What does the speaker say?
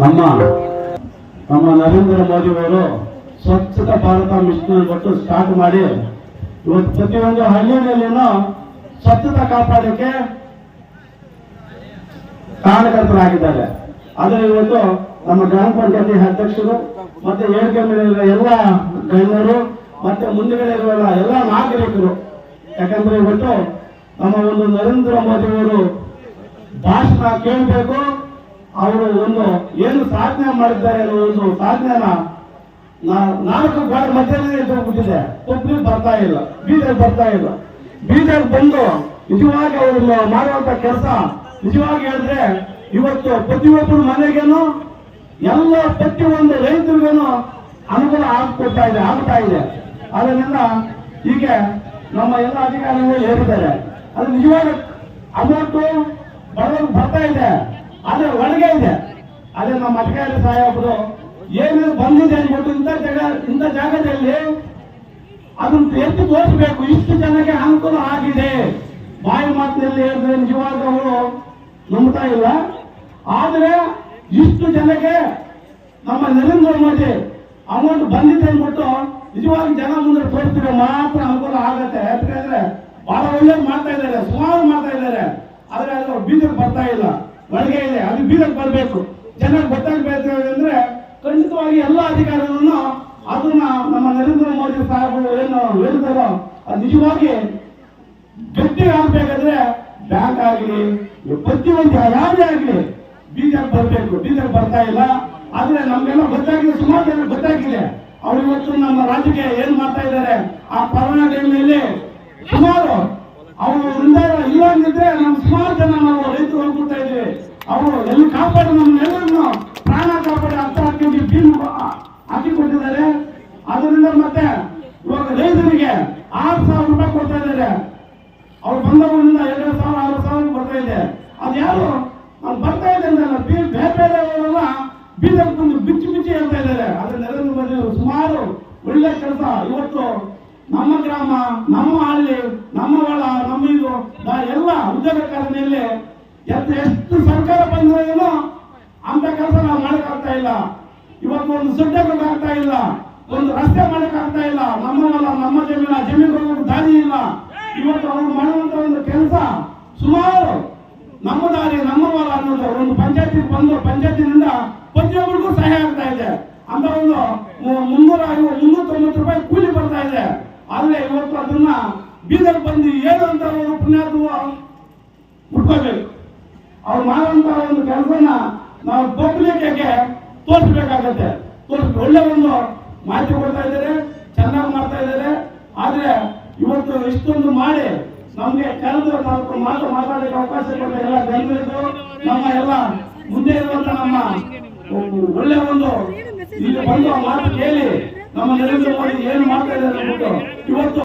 ನಮ್ಮ ನಮ್ಮ ನರೇಂದ್ರ ಮೋದಿ ಅವರು ಸ್ವಚ್ಛತಾ ಭಾರತ ಮಿಷನ್ ಕೊಟ್ಟು ಸ್ಟಾರ್ಟ್ ಮಾಡಿ ಇವತ್ತು ಪ್ರತಿಯೊಂದು ಹಳ್ಳಿಯಲ್ಲಿನೂ ಸ್ವಚ್ಛತಾ ಕಾಪಾಡಕ್ಕೆ ಕಾರಣಕರ್ತರಾಗಿದ್ದಾರೆ ಆದರೆ ಇವತ್ತು ನಮ್ಮ ಗ್ರಾಮ ಪಂಚಾಯತಿ ಅಧ್ಯಕ್ಷರು ಮತ್ತೆ ಏಳಿಗೆ ಮೇಲಿರುವ ಎಲ್ಲ ಗಣ್ಯರು ಮತ್ತೆ ಮುಂದುಗಡೆ ಇರುವ ಎಲ್ಲ ನಾಗರಿಕರು, ಯಾಕಂದ್ರೆ ಇವತ್ತು ನಮ್ಮ ಒಂದು ನರೇಂದ್ರ ಮೋದಿ ಅವರು ಭಾಷಣ ಕೇಳಬೇಕು ಅವರು ಒಂದು ಏನು ಸಾಧನೆ ಮಾಡಿದ್ದಾರೆ ಅನ್ನೋ ಒಂದು ಸಾಧನೆನ ನಾಲ್ಕು ಗೋಡೆ ಮಧ್ಯದಲ್ಲಿ ಹೋಗ್ಬಿಟ್ಟಿದೆ. ಒಬ್ಬರು ಬರ್ತಾ ಇಲ್ಲ. ಬೀದರ್ ಬರ್ತಾ ಇಲ್ಲ. ಬೀದರ್ ಬಂದು ನಿಜವಾಗಿ ಅವರು ಮಾಡುವಂತ ಕೆಲಸ ನಿಜವಾಗಿ ಹೇಳಿದ್ರೆ ಇವತ್ತು ಪ್ರತಿಯೊಬ್ಬರ ಮನೆಗೇನು ಎಲ್ಲ ಪ್ರತಿಯೊಂದು ರೈತರಿಗೇನು ಅನುಕೂಲ ಆಗ್ಕೊಡ್ತಾ ಇದೆ, ಆಗ್ತಾ ಇದೆ. ಅದರಿಂದ ಹೀಗೆ ನಮ್ಮ ಎಲ್ಲ ಅಧಿಕಾರಿಗಳು ಹೇಳಿದ್ದಾರೆ. ಅದು ನಿಜವಾಗ ಅಮೌಂಟು ಬಡವರು ಬರ್ತಾ ಇದೆ. ಆದ್ರೆ ಒಳಗೆ ಇದೆ. ಅದೇ ನಮ್ಮ ಅಧಿಕಾರಿ ಸಾಹೇಬರು ಏನೇನು ಬಂದಿದೆ ಅಂದ್ಬಿಟ್ಟು ಇಂಥ ಜಾಗ, ಇಂಥ ಜಾಗದಲ್ಲಿ ಅದನ್ನ ಎತ್ತಿ ತೋರಿಸಬೇಕು. ಇಷ್ಟು ಜನಕ್ಕೆ ಅನುಕೂಲ ಆಗಿದೆ. ಬಾಯಿ ಮಾತಿನಲ್ಲಿ ಹೇಳಿದ್ರೆ ನಿಜವಾಗ ಅವರು ನಂಬ್ತಾ ಇಲ್ಲ. ಆದ್ರೆ ಇಷ್ಟು ಜನಕ್ಕೆ ನಮ್ಮ ನರೇಂದ್ರ ಮೋದಿ ಅಮೌಂಟ್ ಬಂದಿದೆ ಅಂದ್ಬಿಟ್ಟು ನಿಜವಾಗಿ ಜನ ಮುಂದೆ ತೋರಿಸಿದ್ರೆ ಮಾತ್ರ ಅನುಕೂಲ ಆಗತ್ತೆ. ಯಾಕಂದ್ರೆ ಬಹಳ ಒಳ್ಳೇದು ಮಾಡ್ತಾ ಇದ್ದಾರೆ, ಸುಮಾರು ಮಾಡ್ತಾ ಇದ್ದಾರೆ. ಆದ್ರೆ ಅದು ಬೀದರ್ ಬರ್ತಾ ಇಲ್ಲ. ಒಳಗೆ ಇದೆ, ಅದು ಬೀದಕ್ಕೆ ಬರಬೇಕು. ಜನ ಗೊತ್ತಾಗಬೇಕು ಅಂದ್ರೆ ಖಂಡಿತವಾಗಿ ಎಲ್ಲ ಅಧಿಕಾರಿಗಳನ್ನು ಅದನ್ನ ನಮ್ಮ ನರೇಂದ್ರ ಮೋದಿ ಸಾಹೇಬರು ಏನು ಹೇಳ್ತಾರೋ ಅದು ನಿಜವಾಗಿ ಗಟ್ಟಿ ಆಗ್ಬೇಕಾದ್ರೆ ಬ್ಯಾಂಕ್ ಆಗಲಿ ಪ್ರತಿಯೊಂದು ಯಾವುದೇ ಆಗಲಿ ಬೀದಕ್ಕೆ ಬರಬೇಕು. ಬೀದಕ್ಕೆ ಬರ್ತಾ ಇಲ್ಲ. ಆದ್ರೆ ನಮ್ಗೆಲ್ಲ ಗೊತ್ತಾಗಿದೆ, ಸುಮಾರು ಜನ ಗೊತ್ತಾಗಿದೆ. ಅವ್ರು ನಮ್ಮ ರಾಜ್ಯಕ್ಕೆ ಏನ್ ಮಾಡ್ತಾ ಇದ್ದಾರೆ, ಆ ಟೈಮ್ನಲ್ಲಿ ಸುಮಾರು ಅವರು ಇಲ್ಲ ಅಂದಿದ್ರೆ ನಮ್ಮ ಸುಮಾರು ಜನ ನಾವು ರೈತರು ಹೋಗ್ಬಿಡ್ತಾ ಇದ್ವಿ. ಅವರು ಎಲ್ಲಿ ಕಾಪಾಡಿ ನಮ್ಮನ್ನೆಲ್ಲರನ್ನು ಪ್ರಾಣ ಕಾಪಾಡಿ ಹತ್ತು ಹತ್ತು ಕೆಜಿ ಬೀನ್ ಹಾಕಿ ಕೊಟ್ಟಿದ್ದಾರೆ. ಅದರಿಂದ ಮತ್ತೆ ಇವಾಗ ರೈತರಿಗೆ ಆರು ಸಾವಿರ ರೂಪಾಯಿ ಕೊಡ್ತಾ ಇದ್ದಾರೆ. ಅವ್ರು ಬಂದವರಿಂದ ಎರಡು ಸಾವಿರ, ಆರು ಸಾವಿರ ಬರ್ತಾ ಇದೆ. ಅದು ಯಾರು ಅವ್ರು ಬರ್ತಾ ಇದೆ ಅಂತಲ್ಲ, ಬೀ- ಬೇರೆ ಬೇರೆ ಅವರೆಲ್ಲ ಬೀದರ್ ಬಂದು ಬಿಚ್ಚಿ ಬಿಚ್ಚಿ ಹೇಳ್ತಾ ಇದ್ದಾರೆ. ಆದ್ರೆ ನರೇಂದ್ರ ಸುಮಾರು ಒಳ್ಳೆ ಕೆಲಸ. ಇವತ್ತು ನಮ್ಮ ಗ್ರಾಮ, ನಮ್ಮ ಹಳ್ಳಿ, ನಮ್ಮ ಹೊಲ, ನಮ್ಮ ಇದು ಎಲ್ಲ ಮೇಲೆ ಎಷ್ಟು ಎಷ್ಟು ಸರ್ಕಾರ ಬಂದ್ರೇನು ಅಂತ ಕೆಲಸ ನಾವು ಮಾಡಕ್ಕಾಗ್ತಾ ಇಲ್ಲ. ಇವತ್ತು ಒಂದು ಸುಡ್ಡೆ ಆಗ್ತಾ ಇಲ್ಲ. ಒಂದು ರಸ್ತೆ ಮಾಡಕ್ಕಾಗ್ತಾ ಇಲ್ಲ. ನಮ್ಮ ಹೊಲ, ನಮ್ಮ ಜಮೀನ ಜಮೀನು ದಾರಿ ಇಲ್ಲ. ಇವತ್ತು ಅವ್ರು ಮಾಡುವಂತ ಒಂದು ಕೆಲಸ ಸುಮಾರು ನಮ್ಮ ದಾರಿ, ನಮ್ಮ ಹೊಲ ಅನ್ನೋದು ಒಂದು ಪಂಚಾಯತಿ ಬಂದು ಪಂಚಾಯತಿನಿಂದ ಪ್ರತಿಯೊಬ್ಬರಿಗೂ ಸಹಾಯ ಆಗ್ತಾ ಇದೆ. ಅಂತ ಒಂದು ಆದ್ರೆ ಇವತ್ತು ಅದನ್ನ ಬೀದರ್ ಬಂದು ಏನು ಅಂತ ಅವರು ಪುಣ್ಯಾತ್ಮ ಹುಡ್ಕೋಬೇಕು. ಅವ್ರು ಮಾಡುವಂತ ಒಂದು ಕೆಲಸನ ನಾವು ಪಬ್ಲಿಕ್ಗೆ ತೋರಿಸ್ಬೇಕಾಗತ್ತೆ. ತೋರಿಸ್ ಒಳ್ಳೆ ಒಂದು ಮಾಹಿತಿ ಕೊಡ್ತಾ ಇದ್ದಾರೆ, ಚೆನ್ನಾಗಿ ಮಾಡ್ತಾ ಇದ್ದಾರೆ. ಆದ್ರೆ ಇವತ್ತು ಇಷ್ಟೊಂದು ಮಾಡಿ ನಮ್ಗೆ ಕರೆದು ನಾವು ಮಾತು ಮಾತಾಡಲಿಕ್ಕೆ ಅವಕಾಶ ಕೊಟ್ಟ ಎಲ್ಲ ಜನರಿಗೂ ನಮ್ಮ ಎಲ್ಲ ಮುಂದೆ ಇರುವಂತ ನಮ್ಮ ಒಳ್ಳೆ ಒಂದು ಇಲ್ಲಿ ಬಂದು ಮಾತು ಕೇಳಿ ನಮ್ಮ ನರೇಂದ್ರ ಮೋದಿ ಏನು ಮಾಡ್ತಾ ಇದ್ದಾರೆ ಇವತ್ತು